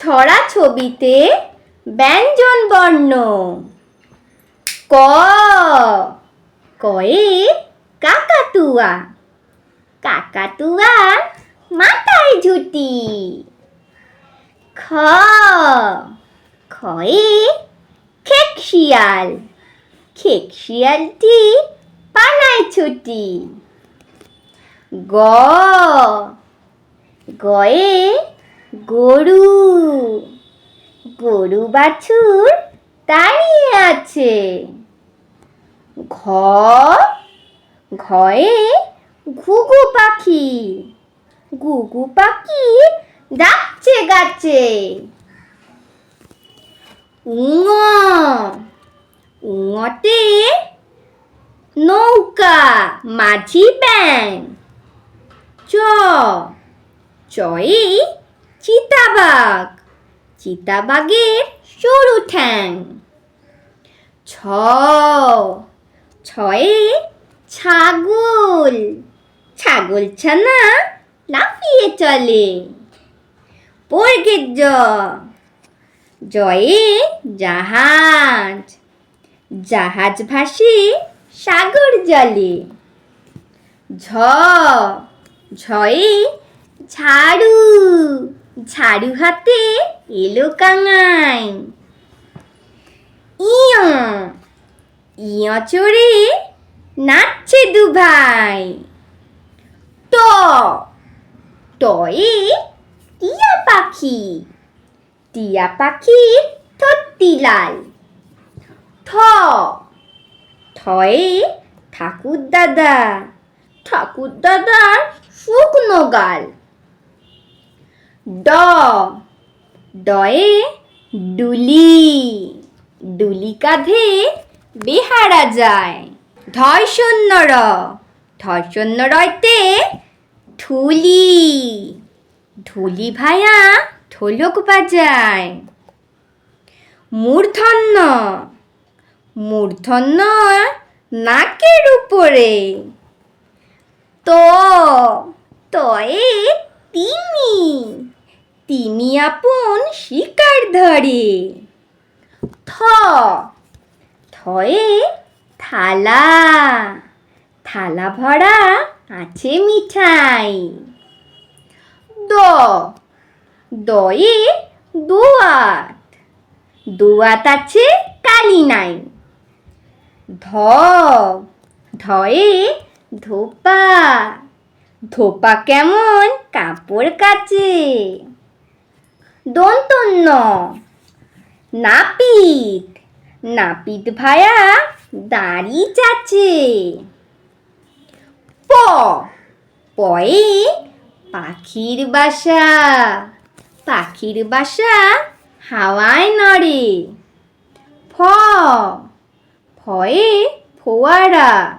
ছড়া ছবিতে ব্যঞ্জন বর্ণ। ক। কয়ে কাকাতুয়া। কাকাতুয়ার মাথায় ঝুটি। খ। খয়ে খেক শিয়াল। খেক শিয়ালটি পানায় ছুটি। গ। গয়ে গরু। গরু বাছুর দাঁড়িয়ে আছে। ঘ ঘয়ে ঘুঘু পাখি। ঘুঘু পাখি ডাকছে গাছে। উঙ। উঙতে নৌকা, মাঝি ব্যাং চ। চয়ে চিতাবাঘ। চিতাবাঘের সরু ঠ্যাং। ছ। ছয়ে ছাগল। ছাগল ছানা লাফিয়ে চলে। বর্গের জ। জয়ে জাহাজ। জাহাজ ভাসে সাগর জলে। ঝ। ঝয়ে ঝাড়ু। ঝাড়ু হাতে এলো কাঙাই। ইয় ইয় চড়ে নাচছে দু ভাই ট, টয়ে টিয়া পাখি। টিয়া পাখির থত্তি লাল ঠ ঠয়ে ঠাকুর দাদা ঠাকুর দাদার শুকনো গাল। ড। ডয়ে ডুলি। ডুলি কাঁধে বেহারা যায়। ধয় শূন্য র। ধয় রয়তে ঠুলি ঢুলি ভায়া ঢোলক বাজায়। মূর্ধন্য। মূর্ধন্য নাকের উপরে। তো। তয়ে তিমি। তিমি আপন শিকার ধরে। থ। থয়ে থালা। থালা ভরা আছে মিঠাই। দ। দয়ে দোয়াত। দোয়াত আছে কালি নাই। ধ। ধয়ে ধোপা। ধোপা কেমন কাপড় কাচে। দন্তন্য। নাপিত। নাপিত ভায়া দাড়ি চাচে। প। পয়ে পাখির বাসা। পাখির বাসা হাওয়ায় নড়ে। ফ। ফয়ে ফোয়ারা।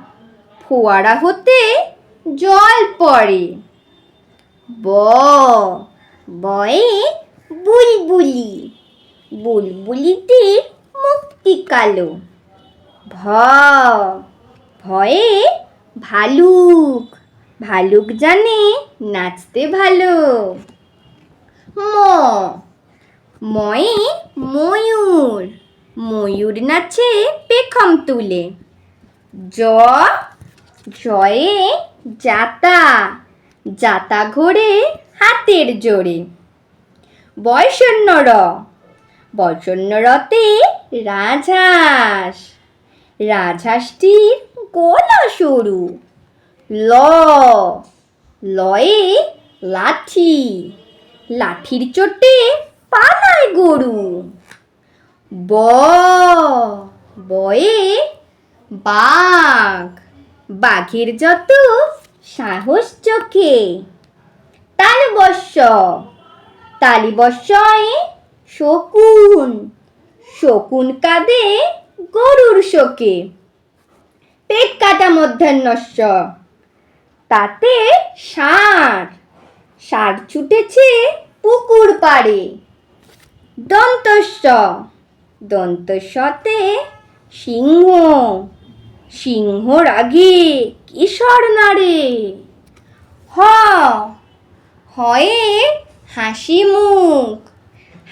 ফোয়ারা হতে জল পড়ে। ব। বয়ে বুলবুলি। বুলবুলিটির মুক্তি কালো। ভ, ভয়ে ভালুক। ভালুক জানে নাচতে ভালো। ম, ময়ে ময়ূর। ময়ূর নাচে পেখম তুলে। জ, জয়ে জাতা। জাতা ঘোরে হাতের জোরে। বয়সন্য র রতে রাজহাঁস। রাজহাঁসটির গলা সরু। ল। লয়ে লাঠি। লাঠির চোটে পালায় গরু। ব। বয়ে বাঘ। বাঘের যত সাহস চোখে, তার তালবস্য তালিবস্যয়ে শকুন। শকুন কাঁদে গরুর শোকে। পেট কাটা মধ্যাহ্নস্য। তাতে ষাঁড়। ষাঁড় ছুটেছে পুকুর পাড়ে। দন্তস্ব দন্তস্বতে সিংহ। সিংহ রাগে কিশোর নারে হ। হয়ে হাসি মুখ।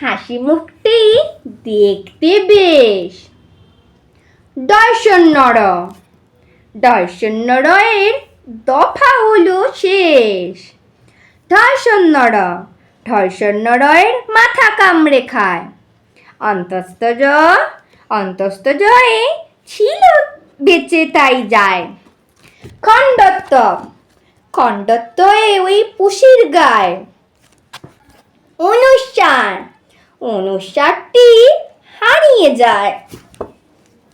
হাসি মুখটি দেখতে বেশ। দর্শন্নর দর্শন্নরয়ের দফা হলো শেষ। ধর্ষণ্যর ধর্ষণ্যরয়ের মাথা কামড়ে খায়। অন্তস্তজ অন্তস্তজয়ে ছিল বেঁচে তাই যায়। খণ্ডত্ব। খণ্ডত্বয়ে ওই পুষির গায়। অনুষ্ঠান। অনুষ্ঠানটি হারিয়ে যায়।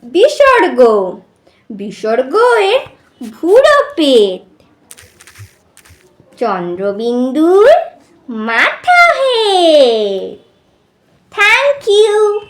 বিসর্গ। বিসর্গের ভুড়ো পেট। চন্দ্রবিন্দুর মাথা হে। Thank you